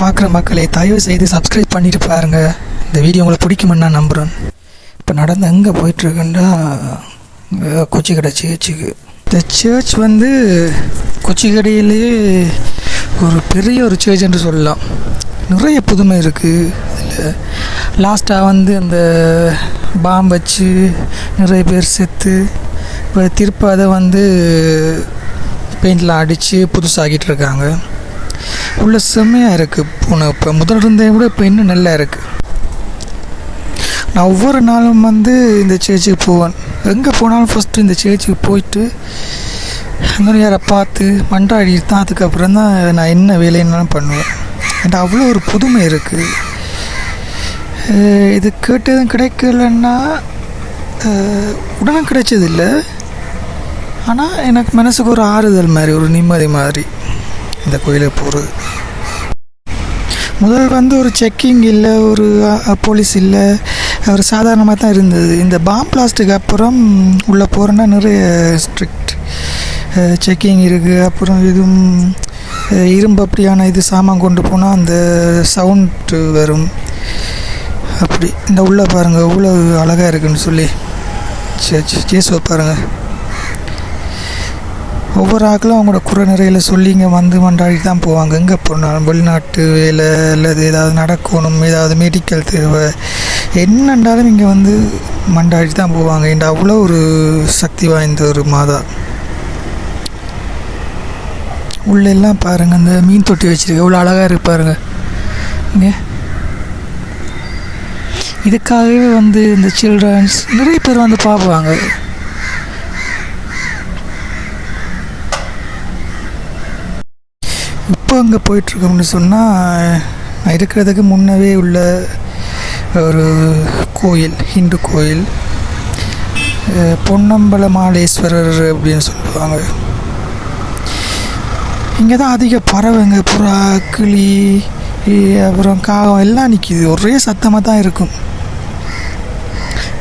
பார்க்குற மக்களே தயவு செய்து சப்ஸ்கிரைப் பண்ணிட்டு பாருங்க. இந்த வீடியோ உங்களுக்கு பிடிக்குமென்னு நான் நம்புகிறேன் இப்போ நடந்து எங்கே போயிட்டுருக்குன்னா கொச்சிக்கடை சேர்ச்சுக்கு இந்த சர்ச் வந்து கொச்சிக்கடையிலேயே ஒரு பெரிய ஒரு சர்ச் என்று சொல்லலாம். நிறைய புதுமை இருக்குது இதில் லாஸ்ட்டாக வந்து அந்த பாம்பு வச்சு நிறைய பேர் செத்து இப்போ திருப்ப அதை வந்து பெயிண்ட்லாம் அடித்து புதுசாகிட்டு இருக்காங்க உள்ள செம்மையாக இருக்குது போன இப்போ முதல் இருந்ததை விட இப்போ இன்னும் நல்லா இருக்குது நான் ஒவ்வொரு நாளும் வந்து இந்த சேர்ச்சுக்கு போவேன். எங்கே போனாலும் ஃபஸ்ட்டு இந்த சேர்ச்சுக்கு போயிட்டு இன்னொரு யாரை பார்த்து மன்றாடி தான் அதுக்கப்புறம் தான் நான் என்ன வேலைன்னாலும் பண்ணுவேன். அண்ட் அவ்வளோ ஒரு புதுமை இருக்குது இது கேட்டதும் கிடைக்கலன்னா உடனே கிடைச்சதில்லை. ஆனால் எனக்கு மனசுக்கு ஒரு ஆறுதல் மாதிரி ஒரு நிம்மதி மாதிரி இந்த கோயிலுக்கு போகிறது முதல் வந்து ஒரு செக்கிங் இல்லை ஒரு போலீஸ் இல்லை ஒரு சாதாரணமாக தான் இருந்தது. இந்த பாம் பிளாஸ்ட்டுக்கு அப்புறம் உள்ளே போகிறோன்னா நிறைய ஸ்ட்ரிக்ட் செக்கிங் இருக்குது அப்புறம் இதுவும் இரும்பு அப்படியான இது சாமான் கொண்டு போனால் அந்த சவுண்டு வரும். அப்படி. இந்த உள்ளே பாருங்கள் இவ்வளோ அழகாக இருக்குன்னு சொல்லி. சரி சரி ஜேசுவை பாருங்கள் ஒவ்வொரு ஆக்களும் அவங்களோட குறை நிறையில் சொல்லி இங்கே வந்து மன்றாடி தான் போவாங்க. எங்கே போனாலும் வெளிநாட்டு வேலை அல்லது ஏதாவது நடக்கணும் ஏதாவது மெடிக்கல் தேவை என்னண்டாலும் இங்கே வந்து மன்றாடி தான் போவாங்க. இந்த அவ்வளோ ஒரு சக்தி வாய்ந்த ஒரு மாதா. உள்ளெல்லாம் எல்லாம் அந்த மீன் தொட்டி வச்சுருக்கு எவ்வளோ அழகாக இருப்பாருங்க இங்கே. இதுக்காகவே வந்து இந்த சில்ட்ரன்ஸ் நிறைய பேர் வந்து பார்ப்பாங்க. இப்போ அங்கே போயிட்டுருக்கோம்னு சொன்னால் நான் இருக்கிறதுக்கு முன்னவே உள்ள ஒரு கோயில் ஹிந்து கோயில். பொன்னம்பல மாலேஸ்வரர் அப்படின்னு சொல்லுவாங்க. இங்கே தான் அதிக பறவைங்க புறா கிளி அப்புறம் காகம் எல்லாம் நிற்கிது ஒரே சத்தமாக தான் இருக்கும்.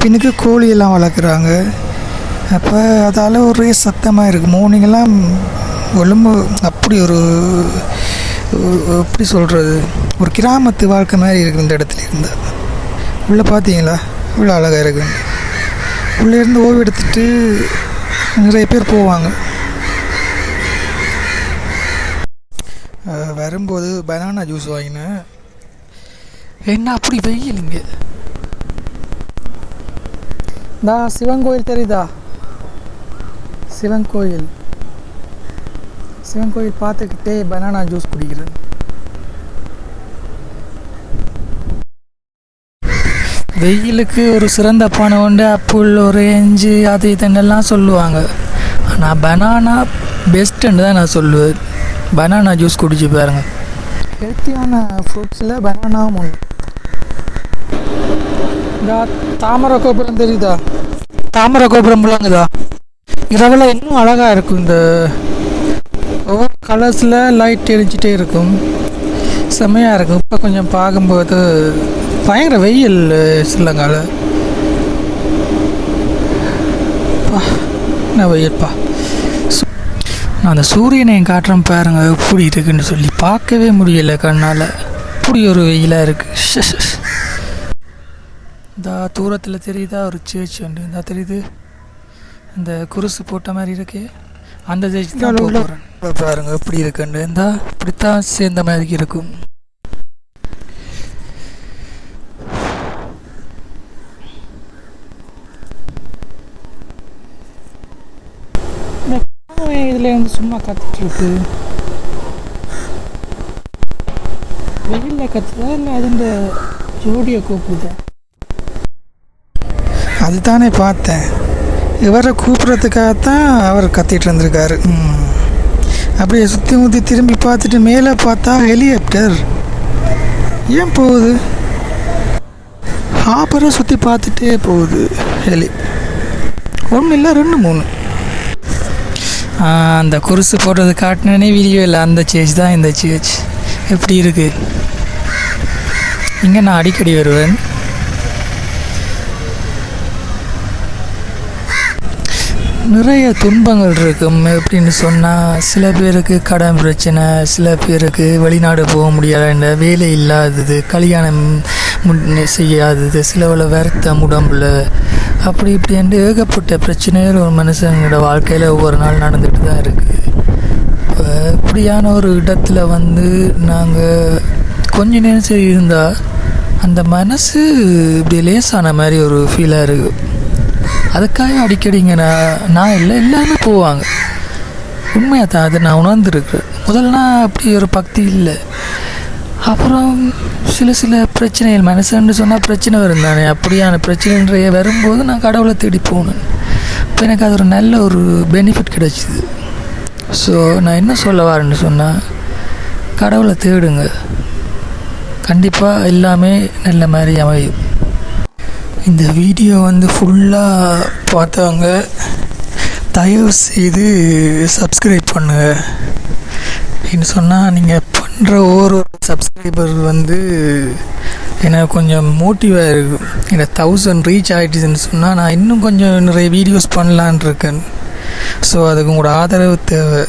பின்னுக்கு கோழியெல்லாம் வளர்க்குறாங்க. அப்போ அதால் ஒரே சத்தமாக இருக்குது மார்னிங்கெல்லாம் ஒழும்பு அப்படி ஒரு எப்படி சொல்கிறது ஒரு கிராமத்து வாழ்க்கை மாதிரி இருக்குது இந்த இடத்துல இருந்து. உள்ளே பார்த்தீங்களா இவ்வளோ அழகாக இருக்கு. உள்ளே இருந்து ஓய்வு எடுத்துட்டு நிறைய பேர் போவாங்க. வரும்போது பனானா ஜூஸ் வாங்கினேன். என்ன அப்படி வெயில் இங்கே? நான் சிவன் கோயில் தெரியுதா? சிவன் கோயில். சிவன் கோயில் பார்த்துக்கிட்டே பனானா ஜூஸ் குடிக்கிறேன் வெயிலுக்கு ஒரு சிறந்த பானை உண்டு அப்புள் ஒரேஞ்சு அது இதுன்னெல்லாம் சொல்லுவாங்க. ஆனால் பனானா பெஸ்ட்டுன்னு தான் நான் சொல்லுவேன். பனானா ஜூஸ் குடிச்சு பாருங்கள் ஹெல்த்தியான ஃப்ரூட்ஸில் பனானாவும் ஒன்று இந்த தாமரை கோபுரம் தெரியுதா? தாமரை கோபுரம் விளங்குதா இரவில் இன்னும் அழகாக இருக்கும் இந்த கலர்ஸில் லைட் எரிஞ்சிட்டே இருக்கும். செம்மையாக இருக்கும். இப்போ கொஞ்சம் பார்க்கும்போது பயங்கர வெயில் ஸ்ரீலங்காவில் என்ன வெயில்ப்பா நான் அந்த சூரியனை காட்டுறேன் பாருங்க எப்படி இருக்குன்னு சொல்லி பார்க்கவே முடியல கண்ணால். இப்படி ஒரு வெயிலாக இருக்குது இந்த தூரத்தில் தெரியுதா? ஒரு சேர்ச் உண்டு. இந்த தெரியுது? இந்த குருசு போட்ட மாதிரி இருக்கு. அந்த சேர்ச் தான் போக போகிறேன் பாருங்க எப்படி இருக்குன்னு. இந்த இப்படித்தான் சேர்ந்த மாதிரி இருக்கும். இந்த காகம் இதில் வந்து சும்மா கத்திட்டு இருக்கு. வெயிலில் கத்துதா இல்லை அதுண்ட ஜோடியை கூப்பிடுதா? அதுதானே பார்த்தேன். இவரை கூப்பிட்றதுக்காகத்தான் அவர் கத்திட்டு இருந்திருக்காரு. அப்படியே சுற்றி முற்றி திரும்பி பார்த்துட்டு மேலே பார்த்தா ஹெலிகாப்டர். ஏன் போகுது? ஹாப்பரை சுற்றி பார்த்துட்டே போகுது ஹெலி. ஒன்றும் இல்லை ரெண்டு மூணு. அந்த குருசு போடுறது காட்டினே வீடியோ இல்லை. அந்த சேச் தான் இந்த சேஜ் எப்படி இருக்குது இங்கே நான் அடிக்கடி வருவேன். நிறைய துன்பங்கள் இருக்கும் எப்படின்னு சொன்னால் சில பேருக்கு கடன் பிரச்சனை சில பேருக்கு வெளிநாடு போக முடியாத வேலை இல்லாதது கல்யாணம் முன் செய்யாதது சிலவில் வருத்தம் உடம்புல. அப்படி இப்படின்ட்டு ஏகப்பட்ட பிரச்சனைகள் ஒரு மனுஷங்களோட வாழ்க்கையில் ஒவ்வொரு நாள் நடந்துட்டு தான் இருக்குது இப்படியான ஒரு இடத்துல வந்து நாங்கள் கொஞ்ச நேரம் சரி இருந்தால் அந்த மனசு இப்படி லேசான மாதிரி ஒரு ஃபீலாக இருக்குது அதுக்காக அடிக்கடிங்க நான் நான் இல்லை எல்லாருமே போவாங்க. உண்மையாக தான் அதை நான் உணர்ந்துருக்குறேன். முதல்ல அப்படி ஒரு பக்தி இல்லை. அப்புறம் சில சில பிரச்சனைகள் மனசுன்னு சொன்னால் பிரச்சனை வரும் தானே. அப்படியான பிரச்சனைன்றைய வரும்போது நான் கடவுளை தேடி போனேன். இப்போ எனக்கு அது ஒரு நல்ல ஒரு பெனிஃபிட் கிடைச்சிது. ஸோ நான் என்ன சொல்ல வரேன்னு சொன்னால் கடவுளை தேடுங்க. கண்டிப்பாக எல்லாமே நல்ல மாதிரி அமையும். இந்த வீடியோ வந்து ஃபுல்லாக பார்த்தவங்க தயவு செய்து சப்ஸ்கிரைப் பண்ணுங்க. என்ன சொன்னால் நீங்கள் பண்ணுற ஒரு சப்ஸ்கிரைபர் வந்து எனக்கு கொஞ்சம் மோட்டிவாக இருக்கும் எனக்கு தௌசண்ட் ரீச் ஆகிடுச்சுன்னு சொன்னால் நான் இன்னும் கொஞ்சம் நிறைய வீடியோஸ் பண்ணலான் இருக்கேன். ஸோ அதுக்கு உங்களோட ஆதரவு தேவை.